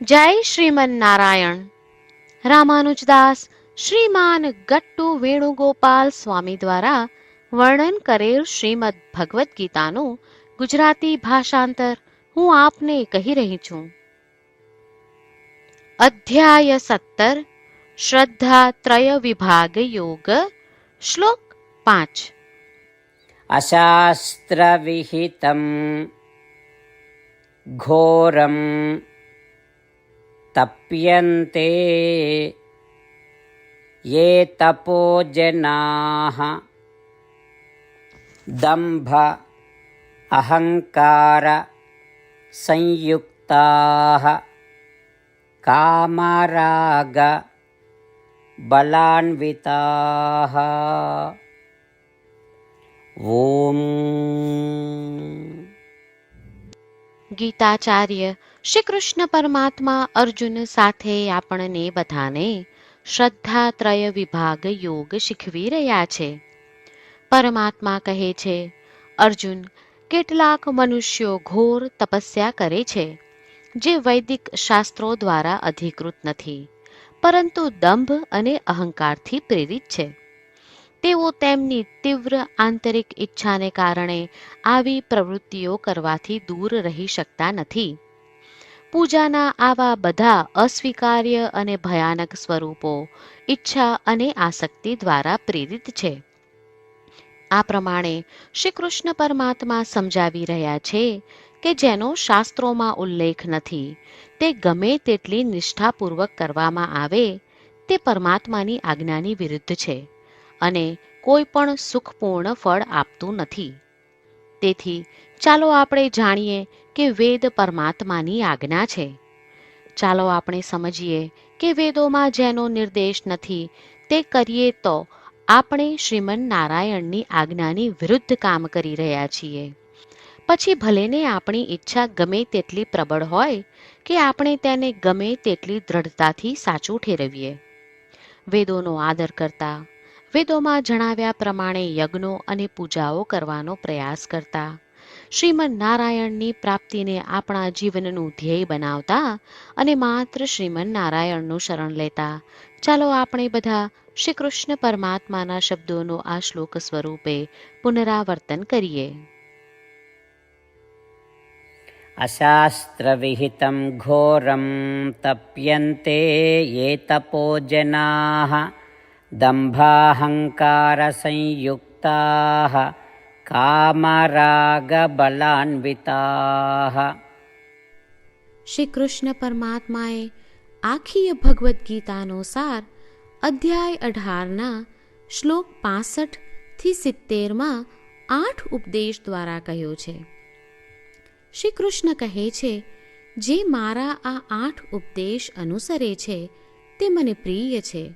જય શ્રીમન નારાયણ રામાનુજદાસ શ્રીમાન ગટ્ટુ વેણુગોપાલ સ્વામી દ્વારા વર્ણન કરેલ શ્રીમદ ભગવદ્ ગીતાનું ગુજરાતી ભાષાંતર હું આપને કહી રહી છું. અધ્યાય સત્તર, શ્રદ્ધા ત્રય વિભાગ યોગ, શ્લોક પાંચ. અશાસ્ત્ર વિહિતમ ઘોરમ తప్యంతే ఏ తపో జనా? దంభ అహంకార సంయుక్త? కామరాగ బలాన్వితా? గీతాచార్య શ્રી કૃષ્ણ પરમાત્મા અર્જુન સાથે આપણને બધાને શ્રદ્ધાત્રય વિભાગ યોગ શીખવી રહ્યા છે. પરમાત્મા કહે છે, અર્જુન, કેટલાક મનુષ્યો ઘોર તપસ્યા કરે છે, જે વૈદિક શાસ્ત્રો દ્વારા અધિકૃત નથી, પરંતુ દંભ અને અહંકારથી પ્રેરિત છે. તેઓ તેમની તીવ્ર આંતરિક ઈચ્છાને કારણે આવી પ્રવૃત્તિઓ કરવાથી દૂર રહી શકતા નથી. પૂજાના આવા બધા અસ્વીકાર્ય અને ભયાનક સ્વરૂપો ઈચ્છા અને આસક્તિ દ્વારા પ્રેરિત છે. આ પ્રમાણે શ્રી કૃષ્ણ પરમાત્મા સમજાવી રહ્યા છે કે જેનો શાસ્ત્રોમાં ઉલ્લેખ નથી, તે ગમે તેટલી નિષ્ઠાપૂર્વક કરવામાં આવે, તે પરમાત્માની આજ્ઞાની વિરુદ્ધ છે અને કોઈ પણ સુખપૂર્ણ ફળ આપતું નથી. તેથી ચાલો આપણે જાણીએ કે વેદ પરમાત્માની આજ્ઞા છે. ચાલો આપણે સમજીએ કે વેદોમાં જેનો નિર્દેશ નથી, તે કરીએ તો આપણે શ્રીમન નારાયણની આજ્ઞાની વિરુદ્ધ કામ કરી રહ્યા છીએ. પછી ભલેને આપણી ઈચ્છા ગમે તેટલી પ્રબળ હોય, કે આપણે તેને ગમે તેટલી દ્રઢતાથી સાચું ઠેરવીએ. વેદોનો આદર કરતા વેદોમાં જણાવ્યા પ્રમાણે યજ્ઞો અને પૂજાઓ કરવાનો પ્રયાસ કરતા. શ્રીમન નારાયણની પ્રાપ્તિને આપણા જીવનનું ધ્યેય બનાવતા અને માત્ર શ્રીમન નારાયણનું શરણ લેતા. ચાલો આપણે બધા શ્રી કૃષ્ણ પરમાત્માના શબ્દોનો આ શ્લોક સ્વરૂપે પુનરાવર્તન કરીએ. અશાસ્ત્રવિહિતમ ઘોરમ તપ્યંતે યે તપોજના दम्भाहङ्कारसंयुक्ताः कामरागबलान्विताः શ્રી કૃષ્ણ પરમાત્માએ આખી ભગવદ્ ગીતાનો સાર અધ્યાય અઢારના શ્લોક પાસઠ થી સિત્તેરમાં આઠ ઉપદેશ દ્વારા કહ્યો છે શ્રી કૃષ્ણ કહે છે જે મારા આ આઠ ઉપદેશ અનુસરે છે તે મને પ્રિય છે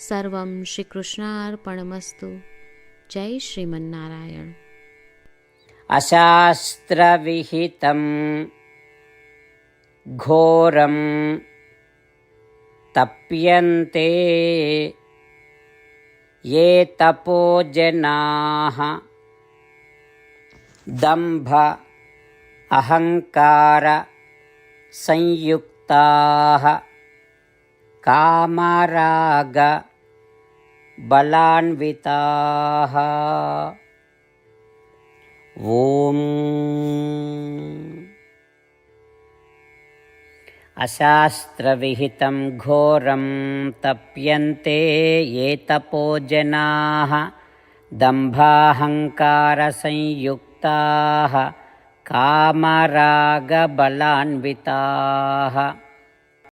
सर्वं श्रीकृष्णार्पणमस्तु। जय श्रीमन्नारायण। अशास्त्रविहितं घोरं तप्यन्ते ये तपो जनाः दम्भ अहङ्कारसंयुक्ताः कामराग बलान्विताः। ॐ अशास्त्रविहितं घोरं तप्यन्ते ये तपोजनाः दम्भाहङ्कारसंयुक्ताः कामरागबलान्विताः